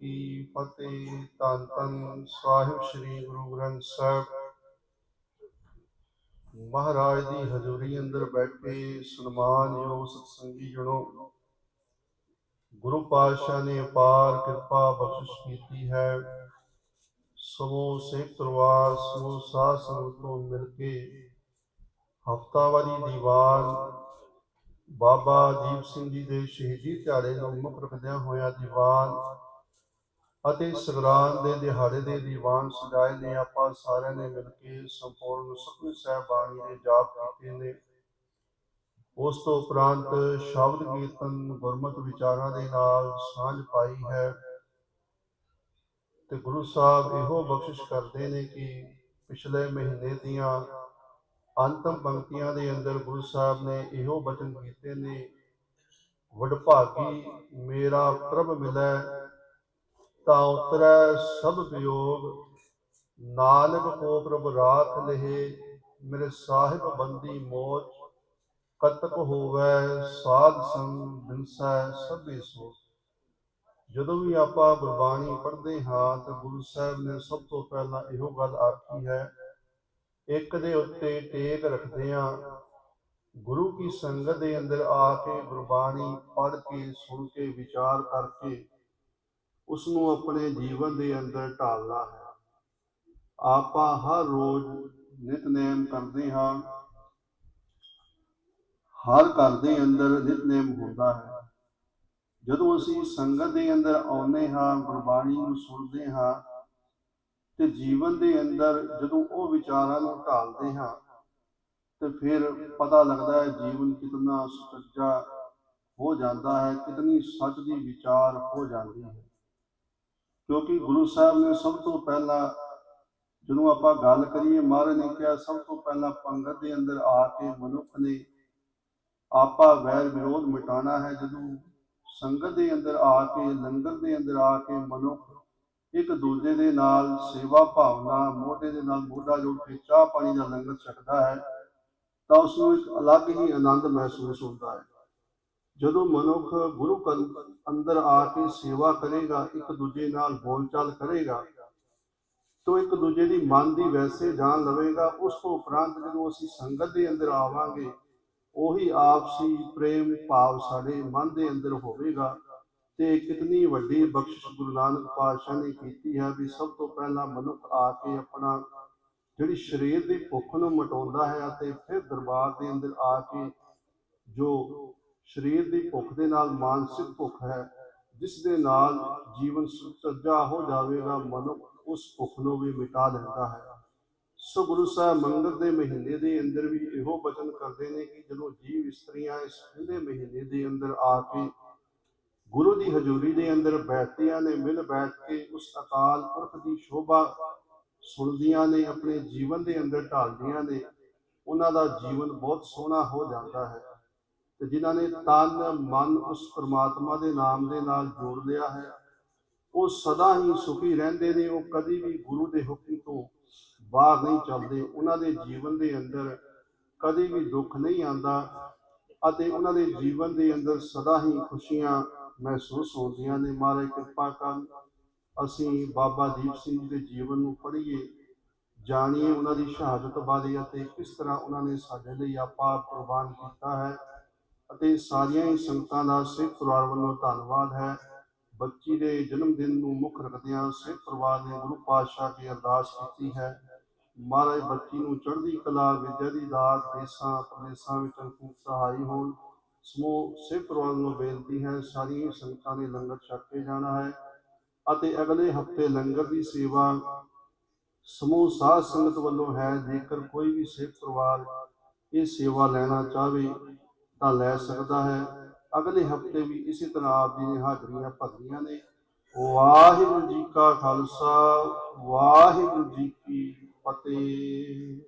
ਕੀ ਫਤਿਹ ਧੰਨ ਧੰਨ ਸਾਹਿਬ ਸ੍ਰੀ ਗੁਰੂ ਗ੍ਰੰਥ ਸਾਹਿਬ। ਮਹਾਰਾਜ ਦੀ ਹਜ਼ੂਰੀ ਅੰਦਰ ਬੈਠੇ ਸਨਮਾਨਯੋਗ ਸਤਸੰਗੀ ਜਣੋ ਗੁਰੂ ਪਾਤਸ਼ਾਹ ਨੇ ਅਪਾਰ ਕਿਰਪਾ ਬਖਸ਼ਿਸ਼ ਕੀਤੀ ਹੈ। ਸਮੂਹ ਸਿੱਖ ਪਰਿਵਾਰ ਸਮੂਹ ਸਾਧ ਸੰਗਤ ਤੋਂ ਮਿਲ ਕੇ ਹਫਤਾਵਾਰੀ ਦੀਵਾਨ ਬਾਬਾ ਦੀਪ ਸਿੰਘ ਜੀ ਦੇ ਸ਼ਹੀਦੀ ਦਿਹਾੜੇ ਨੂੰ ਮੁੱਖ ਰੱਖਦਿਆਂ ਹੋਇਆ ਦੀਵਾਨ ਅਤੇ ਸੰਗਰਾਂਦ ਦੇ ਦਿਹਾੜੇ ਦੇ ਦੀਵਾਨ ਸਜਾਏ ਨੇ। ਆਪਾਂ ਸਾਰਿਆਂ ਨੇ ਮਿਲ ਕੇ ਸੰਪੂਰਨ ਸੁਖਮਨੀ ਸਾਹਿਬ ਬਾਣੀ ਦੇ ਜਾਪ ਕੀਤੇ ਨੇ। ਉਸ ਤੋਂ ਉਪਰੰਤ ਸ਼ਬਦ ਕੀਰਤਨ ਗੁਰਮਤਿ ਵਿਚਾਰਾਂ ਦੇ ਨਾਲ ਸਾਂਝ ਪਾਈ ਹੈ। ਤੇ ਗੁਰੂ ਸਾਹਿਬ ਇਹੋ ਬਖਸ਼ਿਸ਼ ਕਰਦੇ ਨੇ ਕਿ ਪਿਛਲੇ ਮਹੀਨੇ ਦੀਆਂ ਅੰਤਮ ਪੰਕਤੀਆਂ ਦੇ ਅੰਦਰ ਗੁਰੂ ਸਾਹਿਬ ਨੇ ਇਹੋ ਬਚਨ ਕੀਤੇ ਨੇ, ਵਡਭਾਗੀ ਮੇਰਾ ਪ੍ਰਭ ਮਿਲੈ ਤਾਂ ਉਤਰੈ ਸਭ ਵਿਯੋਗ। ਨਾਨਕ ਕੋ ਪ੍ਰਭ ਰਾਖ ਲਹੇ ਮੇਰੇ ਸਾਹਿਬ ਬੰਦੀ ਮੋਚ। ਕਤਕ ਹੋਵੇ ਸਾਧ ਸੰਗ, ਬਿਨਸੈ ਸਭੇ ਸੋ ਜਦੋਂ ਵੀ ਆਪਾਂ ਗੁਰਬਾਣੀ ਪੜ੍ਹਦੇ ਹਾਂ, ਤਾਂ ਗੁਰੂ ਸਾਹਿਬ ਨੇ ਸਭ ਤੋਂ ਪਹਿਲਾਂ ਇਹੋ ਗੱਲ ਆਖੀ ਹੈ, ਇੱਕ ਦੇ ਉੱਤੇ ਟੇਕ ਰੱਖਦੇ ਆ ਗੁਰੂ ਕੀ ਸੰਗਤ ਦੇ ਅੰਦਰ ਆ ਕੇ ਗੁਰਬਾਣੀ ਪੜ੍ਹ ਕੇ, ਸੁਣ ਕੇ, ਵਿਚਾਰ ਕਰਕੇ ਉਸ ਨੂੰ ਆਪਣੇ ਜੀਵਨ ਦੇ ਅੰਦਰ ਢਾਲਣਾ ਹੈ। ਆਪਾਂ ਹਰ ਰੋਜ਼ ਨਿਤਨੇਮ ਕਰਦੇ ਹਾਂ। ਹਰ ਘਰ ਦੇ ਅੰਦਰ ਨਿਤਨੇਮ ਹੁੰਦਾ ਹੈ। ਜਦੋਂ ਅਸੀਂ ਸੰਗਤ ਦੇ ਅੰਦਰ ਆਉਂਦੇ ਹਾਂ, ਗੁਰਬਾਣੀ ਨੂੰ ਸੁਣਦੇ ਹਾਂ ਤੇ ਜੀਵਨ ਦੇ ਅੰਦਰ ਜਦੋਂ ਉਹ ਵਿਚਾਰਾਂ ਨੂੰ ਢਾਲਦੇ ਹਾਂ ਤੇ ਫਿਰ ਪਤਾ ਲੱਗਦਾ ਹੈ ਜੀਵਨ ਕਿਤਨਾ ਸੁਚੱਜਾ ਹੋ ਜਾਂਦਾ ਹੈ, ਕਿਤਨੀ ਸੱਚ ਦੀ ਵਿਚਾਰ ਹੋ ਜਾਂਦੀ ਹੈ। ਕਿਉਂਕਿ ਗੁਰੂ ਸਾਹਿਬ ਨੇ ਸਭ ਤੋਂ ਪਹਿਲਾਂ ਜਦੋਂ ਆਪਾਂ ਗੱਲ ਕਰੀਏ, ਮਹਾਰਾਜ ਨੇ ਕਿਹਾ, ਸਭ ਤੋਂ ਪਹਿਲਾਂ ਪੰਗਤ ਦੇ ਅੰਦਰ ਆ ਕੇ ਮਨੁੱਖ ਨੇ ਆਪਾ ਵੈਰ ਵਿਰੋਧ ਮਿਟਾਣਾ ਹੈ। ਜਦੋਂ ਸੰਗਤ ਦੇ ਅੰਦਰ ਆ ਕੇ, ਲੰਗਰ ਦੇ ਅੰਦਰ ਆ ਕੇ ਮਨੁੱਖ ਇੱਕ ਦੂਜੇ ਦੇ ਨਾਲ ਸੇਵਾ ਭਾਵਨਾ, ਮੋਢੇ ਦੇ ਨਾਲ ਮੋਢਾ ਜੋੜ ਕੇ ਚਾਹ ਪਾਣੀ ਦਾ ਲੰਗਰ ਛਕਦਾ ਹੈ, ਤਾਂ ਉਸ ਨੂੰ ਇੱਕ ਅਲੱਗ ਹੀ ਆਨੰਦ ਮਹਿਸੂਸ ਹੁੰਦਾ ਹੈ। ਜਦੋਂ ਮਨੁੱਖ ਗੁਰੂ ਅੰਦਰ ਆ ਕੇ ਸੇਵਾ ਕਰੇਗਾ, ਇੱਕ ਦੂਜੇ ਨਾਲ ਬੋਲਚਾਲ ਕਰੇਗਾ, ਤਾਂ ਇੱਕ ਦੂਜੇ ਦੀ ਮਨ ਦੀ ਵੈਸੇ ਜਾਣ ਲਵੇਗਾ, ਉਸ ਤੋਂ ਉਪਰੰਤ ਜਦੋਂ ਅਸੀਂ ਸੰਗਤ ਦੇ ਅੰਦਰ ਆਵਾਂਗੇ, ਉਹੀ ਆਪਸੀ ਪ੍ਰੇਮ ਭਾਵ ਸਾਡੇ ਮਨ ਦੇ ਅੰਦਰ ਹੋਵੇਗਾ। ਤੇ ਕਿਤਨੀ ਵੱਡੀ ਬਖਸ਼ਿਸ਼ ਗੁਰੂ ਨਾਨਕ ਪਾਤਸ਼ਾਹ ਨੇ ਕੀਤੀ ਹੈ ਵੀ ਸਭ ਤੋਂ ਪਹਿਲਾਂ ਮਨੁੱਖ ਆ ਕੇ ਆਪਣਾ ਜਿਹੜੀ ਸਰੀਰ ਦੀ ਭੁੱਖ ਨੂੰ ਮਟਾਉਂਦਾ ਹੈ ਅਤੇ ਫਿਰ ਦਰਬਾਰ ਦੇ ਅੰਦਰ ਆ ਕੇ ਜੋ ਸਰੀਰ ਦੀ ਭੁੱਖ ਦੇ ਨਾਲ ਮਾਨਸਿਕ ਭੁੱਖ ਹੈ, ਜਿਸ ਦੇ ਨਾਲ ਜੀਵਨ ਸੁਚੱਜਾ ਹੋ ਜਾਵੇਗਾ, ਮਨੁੱਖ ਉਸ ਭੁੱਖ ਨੂੰ ਵੀ ਮਿਟਾ ਲੈਂਦਾ ਹੈ। ਸੋ ਗੁਰੂ ਸਾਹਿਬ ਮੰਗਲ ਦੇ ਮਹੀਨੇ ਦੇ ਅੰਦਰ ਵੀ ਇਹੋ ਬਚਨ ਕਰਦੇ ਨੇ ਕਿ ਜਦੋਂ ਜੀਵ ਇਸਤਰੀਆਂ ਇਸ ਠੰਡੇ ਮਹੀਨੇ ਦੇ ਅੰਦਰ ਆ ਕੇ ਗੁਰੂ ਦੀ ਹਜ਼ੂਰੀ ਦੇ ਅੰਦਰ ਬੈਠਦੀਆਂ ਨੇ, ਮਿਲ ਬੈਠ ਕੇ ਉਸ ਅਕਾਲ ਪੁਰਖ ਦੀ ਸ਼ੋਭਾ ਸੁਣਦੀਆਂ ਨੇ, ਆਪਣੇ ਜੀਵਨ ਦੇ ਅੰਦਰ ਢਾਲਦੀਆਂ ਨੇ, ਉਹਨਾਂ ਦਾ ਜੀਵਨ ਬਹੁਤ ਸੋਹਣਾ ਹੋ ਜਾਂਦਾ ਹੈ। ਤੇ ਜਿਨ੍ਹਾਂ ਨੇ ਤਨ, ਮਨ ਉਸ ਪ੍ਰਮਾਤਮਾ ਦੇ ਨਾਮ ਦੇ ਨਾਲ ਜੋੜ ਲਿਆ ਹੈ, ਉਹ ਸਦਾ ਹੀ ਸੁਖੀ ਰਹਿੰਦੇ ਨੇ, ਉਹ ਕਦੀ ਵੀ ਗੁਰੂ ਦੇ ਹੁਕਮ ਤੋਂ ਬਾਹਰ ਨਹੀਂ ਚੱਲਦੇ, ਉਹਨਾਂ ਦੇ ਜੀਵਨ ਦੇ ਅੰਦਰ ਕਦੇ ਵੀ ਦੁੱਖ ਨਹੀਂ ਆਉਂਦਾ ਅਤੇ ਉਹਨਾਂ ਦੇ ਜੀਵਨ ਦੇ ਅੰਦਰ ਸਦਾ ਹੀ ਖੁਸ਼ੀਆਂ ਮਹਿਸੂਸ ਹੁੰਦੀਆਂ ਨੇ। ਮਹਾਰਾਜ, ਕਿਰਪਾ ਕਰਨ ਅਸੀਂ ਬਾਬਾ ਦੀਪ ਸਿੰਘ ਦੇ ਜੀਵਨ ਨੂੰ ਪੜ੍ਹੀਏ, ਜਾਣੀਏ ਉਹਨਾਂ ਦੀ ਸ਼ਹਾਦਤ ਬਾਰੇ ਅਤੇ ਕਿਸ ਤਰ੍ਹਾਂ ਉਹਨਾਂ ਨੇ ਸਾਡੇ ਲਈ ਆਪਾ ਕੁਰਬਾਨ ਕੀਤਾ ਹੈ। ਅਤੇ ਸਾਰੀਆਂ ਹੀ ਸੰਗਤਾਂ ਦਾ ਸਿੱਖ ਪਰਿਵਾਰ ਵੱਲੋਂ ਧੰਨਵਾਦ ਹੈ। ਬੱਚੀ ਦੇ ਜਨਮ ਦਿਨ ਨੂੰ ਮੁੱਖ ਰੱਖਦਿਆਂ ਸਿੱਖ ਪਰਿਵਾਰ ਨੇ ਗੁਰੂ ਪਾਤਸ਼ਾਹ ਦੀ ਅਰਦਾਸ ਕੀਤੀ ਹੈ। ਮਹਾਰਾਜ ਬੱਚੀ ਨੂੰ ਚੜ੍ਹਦੀ ਕਲਾ ਵਿਦਿਆ ਦੀ ਦਾਤ ਦੇਸਾਂ, ਪ੍ਰਦੇਸਾਂ ਵਿੱਚ ਅੰਕੁਰ ਸਹਾਈ ਹੋਣ, ਸਮੂਹ ਸਿੱਖ ਪਰਿਵਾਰ ਨੂੰ ਬੇਨਤੀ ਹੈ, ਸਾਰੀਆਂ ਸੰਗਤਾਂ ਨੇ ਲੰਗਰ ਛਕ ਕੇ ਜਾਣਾ ਹੈ ਅਤੇ ਅਗਲੇ ਹਫ਼ਤੇ ਲੰਗਰ ਦੀ ਸੇਵਾ ਸਮੂਹ ਸਾਧ ਸੰਗਤ ਵੱਲੋਂ ਹੈ। ਜੇਕਰ ਕੋਈ ਵੀ ਸਿੱਖ ਪਰਿਵਾਰ ਇਹ ਸੇਵਾ ਲੈਣਾ ਚਾਹਵੇ ਤਾਂ ਲੈ ਸਕਦਾ ਹੈ। ਅਗਲੇ ਹਫ਼ਤੇ ਵੀ ਇਸੇ ਤਰ੍ਹਾਂ ਆਪ ਜੀ ਨੇ ਹਾਜ਼ਰੀਆਂ ਭਰਨੀਆਂ ਨੇ। ਵਾਹਿਗੁਰੂ ਜੀ ਕਾ ਖਾਲਸਾ, ਵਾਹਿਗੁਰੂ ਜੀ ਕੀ ਫਤਿਹ।